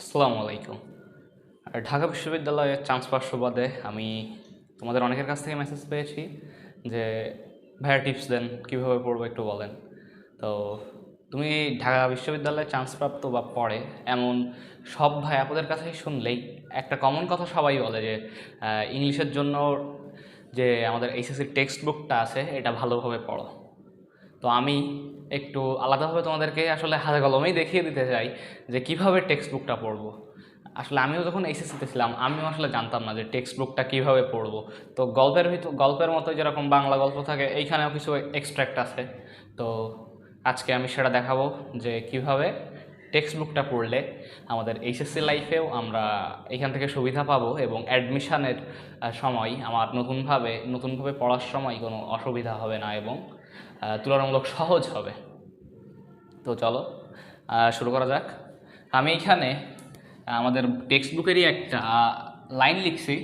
আসসালামু আলাইকুম আর ঢাকা বিশ্ববিদ্যালয়ের চান্স সুবাদে আমি তোমাদের অনেকের কাছ থেকে মেসেজ পেয়েছি যে, ভাইয়া টিপস দেন, কীভাবে পড়ব একটু বলেন। তো তুমি ঢাকা বিশ্ববিদ্যালয়ে চান্স প্রাপ্ত বা পড়ে এমন সব ভাই আপনাদের কাছেই শুনলেই একটা কমন কথা সবাই বলে যে ইংলিশের জন্য যে আমাদের এইচএসসির টেক্সট বুকটা আছে, এটা ভালোভাবে পড়ো। তো আমি একটু আলাদাভাবে তোমাদেরকে আসলে হাতে কলমেই দেখিয়ে দিতে চাই যে কীভাবে টেক্সট বুকটা পড়ব। আসলে আমিও যখন এইচএসসিতে ছিলাম, আমিও আসলে জানতাম না যে টেক্সট বুকটা কীভাবে পড়ব। তো গল্পের ভিতর গল্পের মতো যেরকম বাংলা গল্প থাকে, এইখানেও কিছু এক্সট্র্যাক্ট আছে। তো আজকে আমি সেটা দেখাবো যে কীভাবে টেক্সট বুকটা পড়লে আমাদের এইচএসসি লাইফেও আমরা এখান থেকে সুবিধা পাবো এবং অ্যাডমিশানের সময়, আমার নতুনভাবে নতুনভাবে পড়ার সময় কোনো অসুবিধা হবে না এবং তুলনামূলক সহজ হবে। তো চলো শুরু করা যাক। আমি এইখানে আমাদের টেক্সট বুকেরই একটা লাইন লিখছি।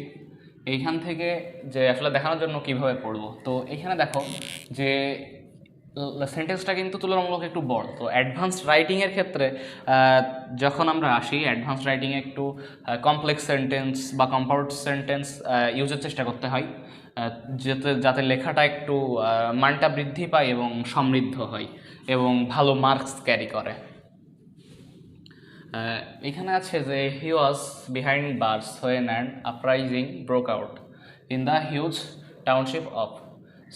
এইখান থেকে যে আসলে দেখানোর জন্য কীভাবে পড়ব। তো এইখানে দেখো যে সেন্টেন্সটা কিন্তু তুলনামূলক একটু বড়। তো অ্যাডভান্স রাইটিংয়ের ক্ষেত্রে যখন আমরা আসি অ্যাডভান্স রাইটিংয়ে একটু কমপ্লেক্স সেন্টেন্স বা কম্পাউন্ড সেন্টেন্স ইউজের চেষ্টা করতে হয়। যাতে যাতে লেখাটা একটু মানটা বৃদ্ধি পায় এবং সমৃদ্ধ হয় এবং ভালো মার্কস ক্যারি করে। এখানে আছে যে he was behind bars when an uprising broke out in the huge township of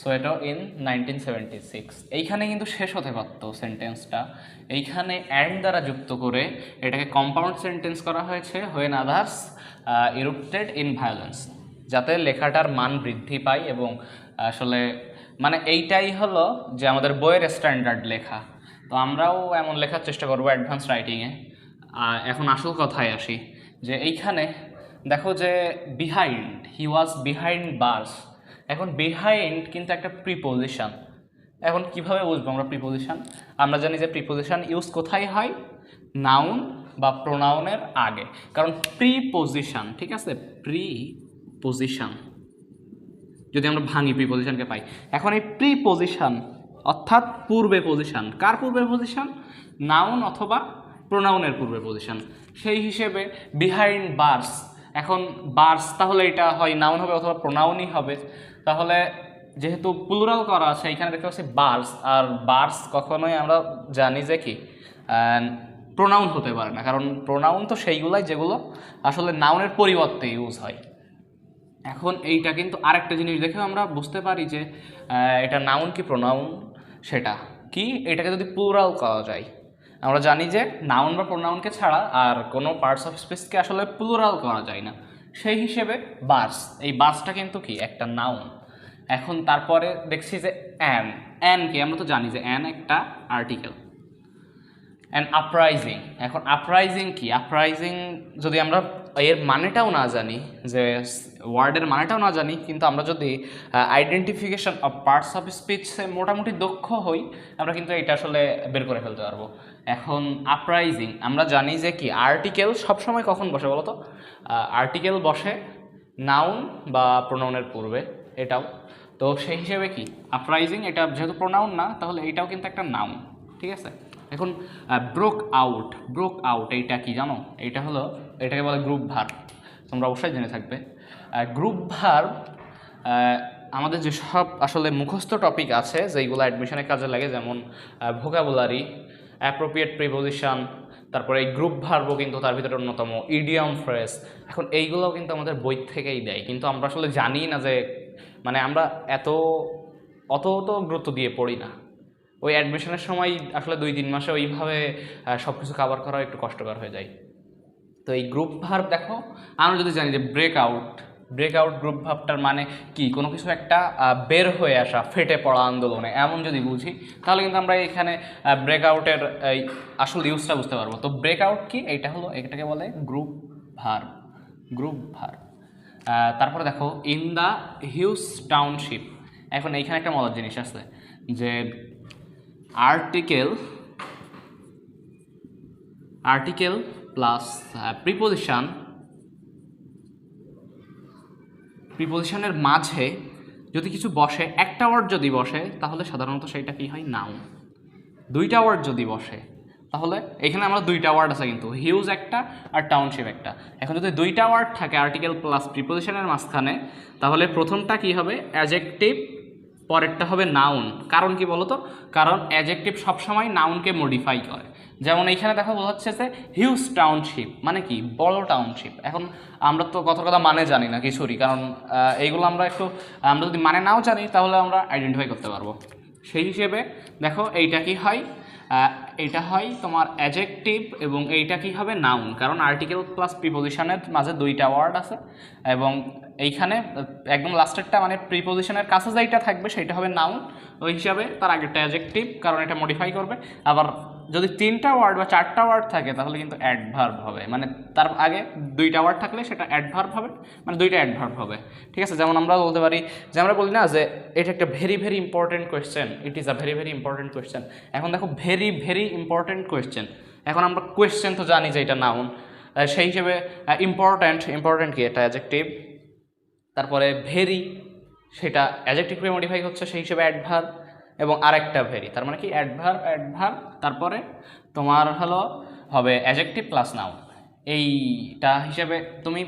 Soweto in nineteen seventy six এইখানে কিন্তু শেষ হতে পারত সেন্টেন্সটা এইখানে অ্যান্ড দ্বারা যুক্ত করে এটাকে কম্পাউন্ড সেন্টেন্স করা হয়েছে when others erupted in violence যাতে লেখাটার মান বৃদ্ধি পায় এবং আসলে মানে এইটাই হলো যে আমাদের বইয়ের স্ট্যান্ডার্ড লেখা। তো আমরাও এমন লেখার চেষ্টা করব অ্যাডভান্স রাইটিংয়ে এখন আসল কথায় আসি যে এইখানে দেখো যে behind he was behind bars এখন বিহাইন্ড কিন্তু একটা প্রিপোজিশন এখন কীভাবে বুঝব আমরা প্রিপোজিশন আমরা জানি যে প্রিপোজিশন ইউজ কোথায় হয়? নাউন বা প্রোনাউনের আগে। কারণ প্রিপোজিশন ঠিক আছে? প্রি পজিশন যদি আমরা ভাঙি প্রিপোজিশনকে পাই। এখন এই প্রিপোজিশন অর্থাৎ পূর্বে পজিশন কার পূর্বে পজিশন নাউন অথবা প্রোনাউনের পূর্বে পজিশন সেই হিসেবে বিহাইন্ড বার্স এখন বার্স তাহলে এটা হয় নাউন হবে অথবা প্রোনাউনই হবে। তাহলে যেহেতু প্লুরাল করা আছে এখানে দেখতে পাচ্ছি বার্স আর বার্স কখনোই আমরা জানি যে কি? প্রোনাউন হতে পারে না, কারণ প্রোনাউন তো সেইগুলাই যেগুলো আসলে নাউনের পরিবর্তে ইউজ হয়। এখন এইটা কিন্তু আরেকটা জিনিস দেখে আমরা বুঝতে পারি যে এটা নাউন কি প্রোনাউন সেটা। কি? এটাকে যদি প্লুরাল করা যায়। আমরা জানি যে নাউন বা প্রোনাউনকে ছাড়া আর কোনো পার্টস অফ স্পেসকে আসলে প্লুরাল করা যায় না। সেই হিসেবে বাস এই বাসটা কিন্তু কি? একটা নাউন। এখন তারপরে দেখছি যে অ্যান অ্যান কি? আমরা তো জানি যে অ্যান একটা আর্টিকেল অ্যান্ড আপরাইজিং এখন আপরাইজিং কি? আপরাইজিং যদি আমরা এর মানেটাও না জানি, যে ওয়ার্ডের মানেটাও না জানি, কিন্তু আমরা যদি আইডেন্টিফিকেশন অফ পার্টস অফ স্পিচে মোটামুটি দক্ষ হই, আমরা কিন্তু এটা আসলে বের করে ফেলতে পারব। এখন আপরাইজিং আমরা জানি যে কি আর্টিকেল সবসময় কখন বসে বলো তো আর্টিকেল বসে নাউন বা প্রোনাউনের পূর্বে এটাও। তো সেই হিসেবে কি আপরাইজিং এটা যেহেতু প্রোনাউন না, তাহলে এটাও কিন্তু একটা নাউন ঠিক আছে? এখন ব্রোক আউট ব্রোক আউট এইটা কি জানো? এইটা হলো এটাকে বলে গ্রুপ ভার তোমরা অবশ্যই জেনে থাকবে। গ্রুপ ভার আমাদের যেসব আসলে মুখস্থ টপিক আছে, যেইগুলো অ্যাডমিশনের কাজে লাগে, যেমন ভোকাবুলারি অ্যাপ্রোপ্রিয়েট প্রিপোজিশন তারপরে এই গ্রুপ ভার্বও কিন্তু তার ভিতরে অন্যতম ইডিয়াম ফ্রেস এখন এইগুলোও কিন্তু আমাদের বই থেকেই দেয়। কিন্তু আমরা আসলে জানি না যে মানে আমরা এত, অত তো গুরুত্ব দিয়ে পড়ি না। ওই অ্যাডমিশনের সময় আসলে দুই তিন মাসে ওইভাবে সব কিছু কাভার করা একটু কষ্টকর হয়ে যায়। তো এই গ্রুপ ভার্ব দেখো, আমরা যদি জানি যে break out break out group ভাবটার মানে কি? কোনো কিছু একটা বের হয়ে আসা, ফেটে পড়া আন্দোলনে। এমন যদি বুঝি, তাহলে কিন্তু আমরা এখানে ব্রেক আউটের এই আসল ইউজটা বুঝতে পারব। তো ব্রেক আউট কি? এইটা হলো, এটাকে বলে গ্রুপ ভার গ্রুপ ভার্ব তারপরে দেখো ইন দ্য হিউজ টাউনশিপ এখন এইখানে একটা মজার জিনিস আছে, যে আর্টিকেল আর্টিকেল প্লাস প্রিপোজিশন প্রিপোজিশনের মাঝে যদি কিছু বসে, একটা ওয়ার্ড যদি বসে, তাহলে সাধারণত সেইটা কি হয়? নাউন দুইটা ওয়ার্ড যদি বসে, তাহলে এখানে আমরা দুইটা ওয়ার্ড আছে কিন্তু। হিউজ একটা আর টাউনশিপ একটা। এখন যদি দুইটা ওয়ার্ড থাকে আর্টিকেল প্লাস প্রিপোজিশনের মাঝখানে, তাহলে প্রথমটা কি হবে? অ্যাজেক্টিভ পরেরটা হবে নাউন কারণ কি বলতো? কারণ অ্যাজেক্টিভ সবসময় নাউনকে মডিফাই করে। যেমন এইখানে দেখো বোঝাচ্ছে যে হিউজ টাউনশিপ মানে কি? বড় টাউনশিপ। এখন আমরা তো কত কথা মানে জানি না কিছুরই, কারণ এইগুলো আমরা একটু, আমরা যদি মানে নাও জানি, তাহলে আমরা আইডেন্টিফাই করতে পারব। সেই হিসেবে দেখো এইটা কি হয়? এটা হয় তোমার অ্যাজেক্টিভ এবং এইটা কি হবে নাউন কারণ আর্টিকেল প্লাস প্রিপোজিশনের মাঝে দুইটা ওয়ার্ড আছে এবং এইখানে একদম লাস্টেরটা মানে প্রিপোজিশনের কাছে যেইটা থাকবে সেইটা হবে নাউন ওই হিসাবে তার আগেরটা অ্যাজেক্টিভ কারণ এটা মডিফাই করবে। আবার যদি তিনটা ওয়ার্ড বা চারটা ওয়ার্ড থাকে, তাহলে কিন্তু অ্যাডভার্ব হবে। মানে তার আগে দুইটা ওয়ার্ড থাকলে সেটা অ্যাডভার্ব হবে মানে দুইটা অ্যাডভার্ব হবে। ঠিক আছে? যেমন আমরা বলতে পারি, যে আমরা বলি না যে এটা একটা very very important question it is a very very important question এখন দেখো ভেরি ভেরি ইম্পর্টেন্ট কোয়েশ্চেন এখন আমরা কোয়েশ্চেন তো জানি যে এটা নাউন সেই হিসেবে ইম্পর্ট্যান্ট ইম্পর্ট্যান্ট কি? এটা অ্যাজেক্টিভ তারপরে ভেরি সেটা অ্যাজেক্টিভে মডিফাই হচ্ছে, সেই হিসেবে অ্যাডভার এবং আরেকটা ভেরি, তার মানে কি অ্যাডভার অ্যাডভার তারপরে তোমার হলো হবে অ্যাজেক্টিভ প্লাস নাউন এইটা হিসেবে তুমি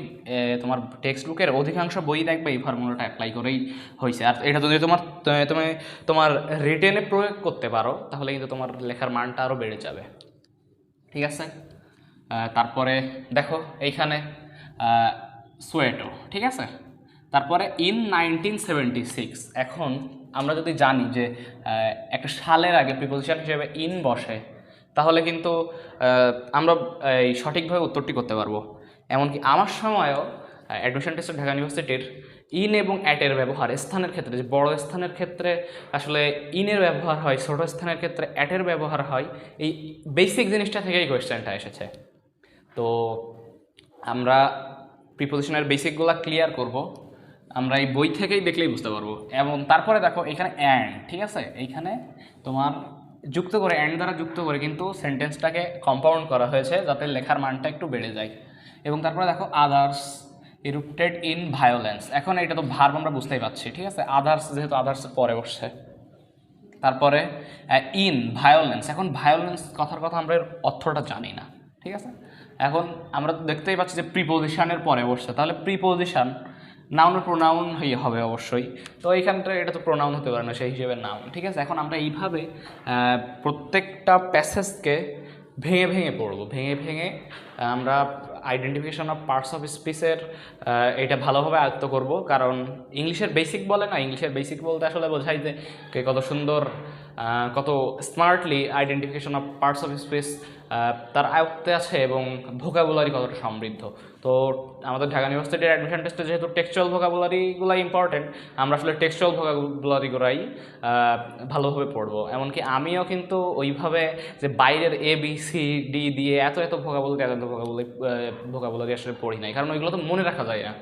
তোমার টেক্সট বুকের অধিকাংশ বই দেখবে এই ফর্মুলাটা অ্যাপ্লাই করেই হয়েছে আর এটা যদি তোমার তুমি তোমার রিটেনে প্রয়োগ করতে পারো, তাহলে কিন্তু তোমার লেখার মানটা আরও বেড়ে যাবে। ঠিক আছে? তারপরে দেখো এইখানে সোয়েটো, ঠিক আছে? তারপরে ইন নাইনটিন সেভেন্টি সিক্স এখন আমরা যদি জানি যে একটা সালের আগে প্রিপোজিশন হিসেবে ইন বসে, তাহলে কিন্তু আমরা, এই সঠিকভাবে উত্তরটি করতে পারব। এমনকি আমার সময়ও অ্যাডমিশন টেস্টে ঢাকা ইউনিভার্সিটির ইন এবং অ্যাটের ব্যবহার, স্থানের ক্ষেত্রে, যে বড় স্থানের ক্ষেত্রে আসলে ইনের ব্যবহার হয়, ছোট স্থানের ক্ষেত্রে অ্যাটের ব্যবহার হয়, এই বেসিক জিনিসটা থেকেই কোয়েশ্চেনটা এসেছে। তো, আমরা প্রিপোজিশনের বেসিকগুলো ক্লিয়ার করব। আমরা এই বই থেকেই দেখলেই বুঝতে পারব। এবং তারপরে দেখো, এখানে অ্যান্ড ঠিক আছে? এইখানে তোমার যুক্ত করে অ্যান্ড দ্বারা যুক্ত করে কিন্তু সেন্টেন্সটাকে কম্পাউন্ড করা হয়েছে যাতে লেখার মানটা একটু বেড়ে যায়। এবং তারপরে দেখো আদার্স ইরুপ্টেড ইন ভায়োলেন্স এখন এটা তো ভার্ব আমরা বুঝতেই পারছি, ঠিক আছে? আদার্স যেহেতু আদার্স পরে বসছে। তারপরে ইন ভায়োলেন্স এখন ভায়োলেন্স কথার কথা আমরা এর অর্থটা জানি না, ঠিক আছে? এখন আমরা তো দেখতেই পাচ্ছি যে প্রিপোজিশানের পরে বসছে। তাহলে প্রিপোজিশন নাউনের প্রোনাউন হবে অবশ্যই। তো এইখানটা এটা তো প্রোনাউন হতে পারে না, সেই হিসেবে নাউন ঠিক আছে? এখন আমরা এইভাবে প্রত্যেকটা প্যাসেজকে ভেঙে ভেঙে পড়ব। ভেঙে ভেঙে আমরা আইডেন্টিফিকেশন অফ পার্টস অফ স্পিচের এটা ভালোভাবে আয়ত্ত করব। কারণ ইংলিশের বেসিক বলে না, ইংলিশের বেসিক বলতে আসলে বোঝাই যে কে কত সুন্দর কত smartly identification of parts of speech তার আয়ত্তে আছে এবং ভোকাবুলারি কতটা সমৃদ্ধ। তো আমাদের ঢাকা ইউনিভার্সিটির অ্যাডমিশন টেস্টে যেহেতু টেক্সচুয়াল ভোকাবুলারিগুলো ইম্পর্টেন্ট আমরা আসলে টেক্সচুয়াল ভোকাবুলারিগুলাই ভালোভাবে পড়ব। এমনকি আমিও কিন্তু ওইভাবে যে বাইরের এ বি সি ডি দিয়ে এত এত ভোকাবুলারি এত এত ভোকাবুলারি ভোকাবুলারি আসলে পড়ি নাই, কারণ ওইগুলো তো মনে রাখা যায় না।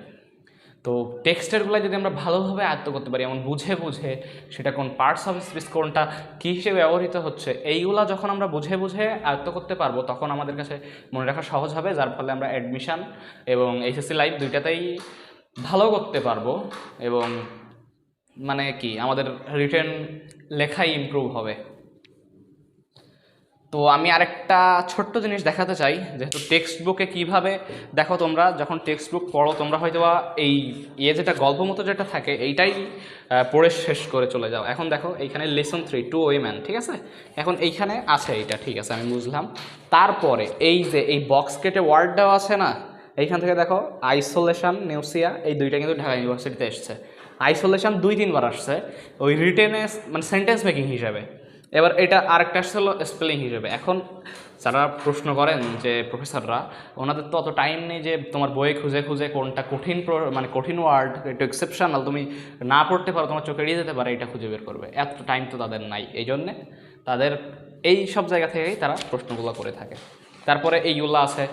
তো টেক্সটেরগুলো যদি আমরা ভালোভাবে আয়ত্ত করতে পারি এমন বুঝে বুঝে সেটা কোন পার্টস অফ স্পিচ কোনটা কী হিসেবে ব্যবহৃত হচ্ছে, এইগুলা যখন আমরা বুঝে বুঝে আয়ত্ত করতে পারব, তখন আমাদের কাছে মনে রাখা সহজ হবে, যার ফলে আমরা অ্যাডমিশান এবং এইচএসসি লাইফ দুইটাতেই ভালো করতে পারব এবং মানে কি আমাদের রিটার্ন লেখাই ইমপ্রুভ হবে। তো আমি আরেকটা ছোট্ট জিনিস দেখাতে চাই, যেহেতু টেক্সট বুকে কীভাবে দেখো তোমরা, যখন টেক্সট বুক পড়ো, তোমরা হয়তো বা এই ইয়ে যেটা, গল্প মতো যেটা থাকে, এইটাই পড়ে শেষ করে চলে যাও। এখন দেখো, এইখানে লেসন থ্রি টু ওয়েম্যান ঠিক আছে? এখন এইখানে আছে এইটা, ঠিক আছে, আমি বুঝলাম। তারপরে এই যে, এই বক্স কেটে ওয়ার্ড দেওয়া আছে না, এইখান থেকে দেখো আইসোলেশন নিউসিয়া এই দুইটা কিন্তু ঢাকা ইউনিভার্সিটিতে এসছে। আইসোলেশন দুই, তিনবার আসছে, ওই রিটেনে মানে সেন্টেন্স মেকিং হিসাবে। এবার এটা আরেকটা আসছে হলো স্পেলিং হিসেবে। এখন যারা প্রশ্ন করেন যে প্রফেসররা ওনাদের তো অত টাইম নেই যে তোমার বইয়ে খুঁজে খুঁজে কোনটা কঠিন মানে কঠিন ওয়ার্ড একটু এক্সেপশনাল তুমি না পড়তে পারো, তোমার চোখে এড়িয়ে যেতে পারে, এটা খুঁজে বের করবে। এত টাইম তো তাদের নাই এই জন্যে তাদের এই সব জায়গা থেকেই তারা প্রশ্নগুলো করে থাকে। তারপরে এইগুলো আছে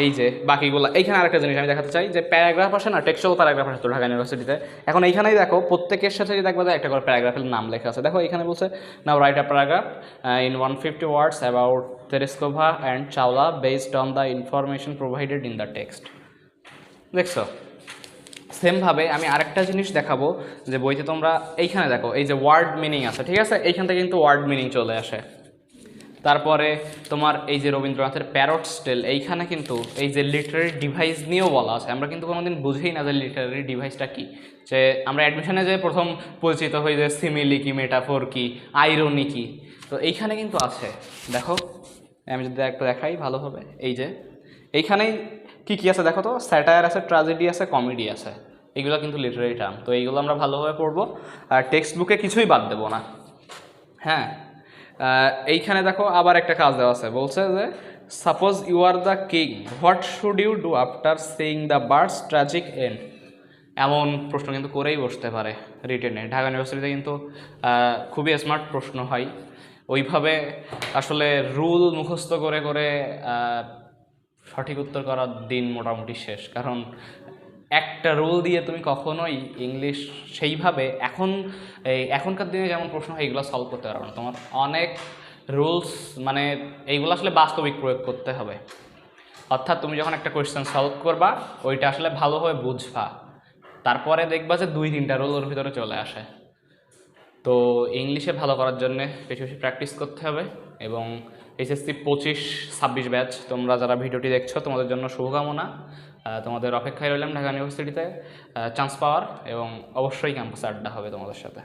এই যে বাকিগুলো, এইখানে আরেকটা জিনিস আমি দেখাতে চাই, যে প্যারাগ্রাফ আসে না টেক্সচুয়াল প্যারাগ্রাফ আসে তো ঢাকা ইউনিভার্সিটিতে। এখন এইখানেই দেখো, প্রত্যেকের সাথে দেখব যে একটা করে প্যারাগ্রাফের নাম লেখা আছে। দেখো এখানে বলছে now write a paragraph in one fifty words about Tereshkova and Chawla based on the information provided in the text দেখছ? সেমভাবে আমি আরেকটা জিনিস দেখাবো, যে বইতে তোমরা, এইখানে দেখো, এই যে ওয়ার্ড মিনিং আছে, ঠিক আছে? এইখান থেকে কিন্তু ওয়ার্ড মিনিং চলে আসে। তারপরে তোমার এই যে রবীন্দ্রনাথের প্যারট স্টেল এইখানে কিন্তু এই যে লিটারারি ডিভাইস নিয়েও বলা আছে। আমরা কিন্তু কোনোদিন বুঝেই না যে লিটারারি ডিভাইসটা কী। যে আমরা অ্যাডমিশনে যে প্রথম পরিচিত হই যে সিমিলি কি মেটাফোর কি আইরনি কি। তো এইখানে কিন্তু আছে। দেখো, আমি যদি একটা দেখাই, ভালো হবে। এই যে, এইখানেই কী কী আছে দেখো তো? স্যাটায়ার আছে ট্রাজেডি আছে কমেডি আছে। এগুলো কিন্তু লিটারারি টার্ম তো এইগুলো আমরা ভালোভাবে পড়ব। আর টেক্সট বুকে কিছুই বাদ দেবো না। হ্যাঁ? এইখানে দেখো আবার একটা কাজ দেওয়া আছে। বলছে যে suppose you are the king what should you do after seeing the bird's tragic end এমন প্রশ্ন কিন্তু করেই বসতে পারে রিটেনে ঢাকা ইউনিভার্সিটিতে কিন্তু খুবই স্মার্ট প্রশ্ন হয়। ওইভাবে আসলে রুল মুখস্থ করে করে সঠিক উত্তর করার দিন মোটামুটি শেষ। কারণ একটা রুল দিয়ে তুমি কখনোই ইংলিশ সেইভাবে এখন এখনকার দিনে যেমন প্রশ্ন হয়, এগুলো সলভ করতে পারবে না। তোমার অনেক রুলস মানে এইগুলো আসলে বাস্তবিক প্রয়োগ করতে হবে। অর্থাৎ তুমি যখন একটা কোয়েশ্চেন সলভ করবা, ওইটা আসলে ভালোভাবে বুঝবা। তারপরে দেখবা যে দুই, তিনটা রোল ওর ভিতরে চলে আসে। তো ইংলিশে ভালো করার জন্য বেশি বেশি প্র্যাকটিস করতে হবে এবং এইচএসসি পঁচিশ, ছাব্বিশ ব্যাচ তোমরা যারা ভিডিওটি দেখছ, তোমাদের জন্য শুভকামনা। তোমাদের অপেক্ষায় রইলাম ঢাকা ইউনিভার্সিটিতে চান্স পাওয়ার এবং অবশ্যই ক্যাম্পাসে আড্ডা হবে তোমাদের সাথে।